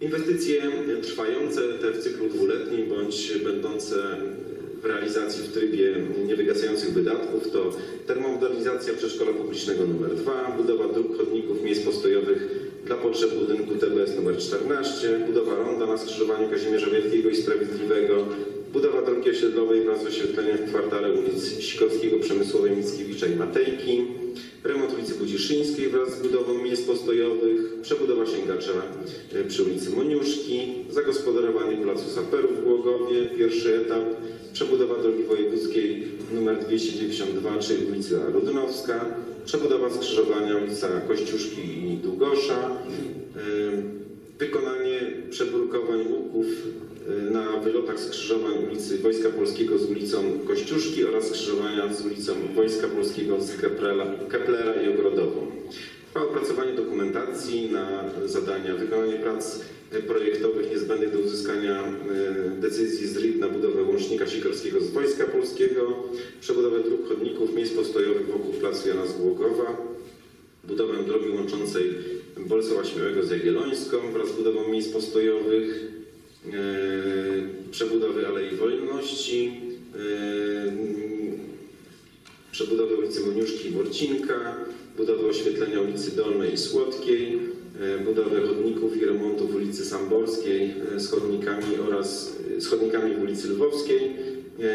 Inwestycje trwające, te w cyklu dwuletnim bądź będące w realizacji w trybie niewygasających wydatków to termomodernizacja przedszkola publicznego nr 2, budowa dróg, chodników, miejsc postojowych dla potrzeb budynku TBS nr 14, budowa ronda na skrzyżowaniu Kazimierza Wielkiego i Sprawiedliwego, budowa drogi osiedlowej wraz z oświetleniem w kwartale ulic Sikorskiego, Przemysłowej, Mickiewicza i Matejki, remont ulicy Budziszyńskiej wraz z budową miejsc postojowych, przebudowa sięgacza e, przy ulicy Moniuszki, zagospodarowanie placu Saperów w Głogowie, pierwszy etap, przebudowa drogi wojewódzkiej nr 292, czyli ulica Rudnowska, przebudowa skrzyżowania ulica Kościuszki i Długosza, e, wykonanie przebrukowań łuków e, na wylotach skrzyżowań ulicy Wojska Polskiego z ulicą Kościuszki oraz skrzyżowania z ulicą Wojska Polskiego z Keplera, Keplera i Ogrodową. Trwa opracowanie dokumentacji na zadania, wykonanie prac projektowych niezbędnych do uzyskania e, decyzji z na budowę łącznika Sikorskiego z Wojska Polskiego, przebudowę dróg chodników, miejsc postojowych wokół placu Jana z Głogowa, budowę drogi łączącej Bolesława Śmiałego z Jagiellońską wraz z budową miejsc postojowych, e, przebudowy Alei Wolności, ulicy Moniuszki i Borcinka, budowę oświetlenia ulicy Dolnej i Słodkiej, e, budowę chodników i remontów ulicy Samborskiej e, z chodnikami oraz e, z w ulicy Lwowskiej,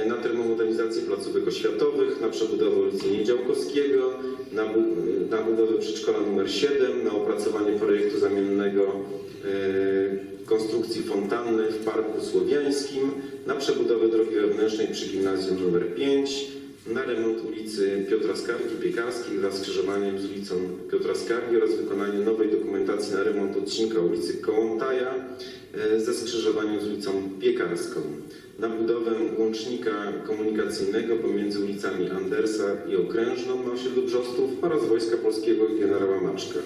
na termomodernizację placówek oświatowych, na przebudowę ulicy Niedziałkowskiego, na, bu na budowę przedszkola nr 7, na opracowanie projektu zamiennego e, konstrukcji fontanny w Parku Słowiańskim, na przebudowę drogi wewnętrznej przy gimnazjum nr 5, na remont ulicy Piotra Skargi Piekarskiej wraz z skrzyżowaniem z ulicą Piotra Skargi oraz wykonanie nowej dokumentacji na remont odcinka ulicy Kołątaja e, ze skrzyżowaniem z ulicą Piekarską. Na budowę łącznika komunikacyjnego pomiędzy ulicami Andersa i Okrężną na osiedlu Brzostów oraz Wojska Polskiego i generała Maczka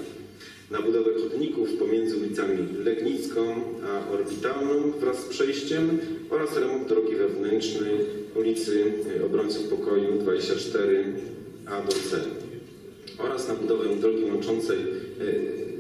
na budowę chodników pomiędzy ulicami Legnicką a Orbitalną wraz z przejściem oraz remont drogi wewnętrznej ulicy Obrońców Pokoju 24A do C oraz na budowę drogi łączącej e,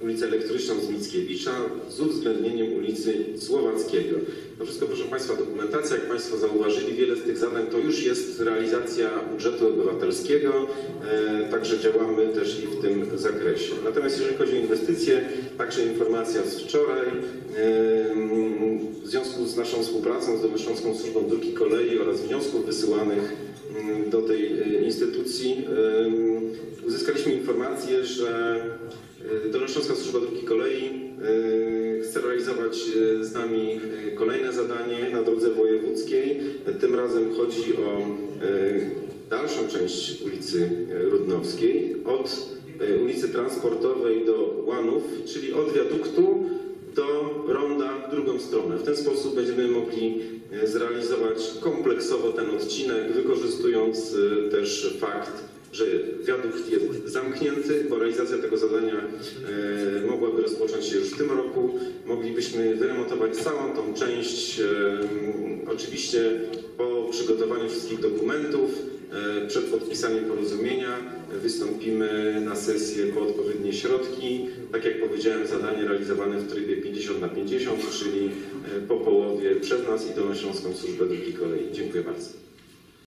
ulicę Elektryczną z Mickiewicza z uwzględnieniem ulicy Słowackiego. To wszystko, proszę Państwa, dokumentacja. Jak Państwo zauważyli, wiele z tych zadań to już jest realizacja budżetu obywatelskiego, e, także działamy też i w tym zakresie. Natomiast jeżeli chodzi o inwestycje, także informacja z wczoraj. E, w związku z naszą współpracą z Dolnośląską Służbą Dróg i Kolei oraz wniosków wysyłanych mm, do tej e, instytucji e, uzyskaliśmy informację, że Dolnośląska Służba Dróg i Kolei e, chce realizować e, z nami e, kolejne zadanie na drodze wojewódzkiej. Tym razem chodzi o dalszą część ulicy Rudnowskiej od ulicy Transportowej do Łanów, czyli od wiaduktu do ronda w drugą stronę. W ten sposób będziemy mogli zrealizować kompleksowo ten odcinek, wykorzystując też fakt, że wiadukt jest zamknięty, bo realizacja tego zadania e, mogłaby rozpocząć się już w tym roku. Moglibyśmy wyremontować całą tą część, e, oczywiście po przygotowaniu wszystkich dokumentów, e, przed podpisaniem porozumienia wystąpimy na sesję po odpowiednie środki. Tak jak powiedziałem, zadanie realizowane w trybie 50 na 50, czyli e, po połowie przez nas i Dolnośląską Służbę Dróg i Kolei. Dziękuję bardzo.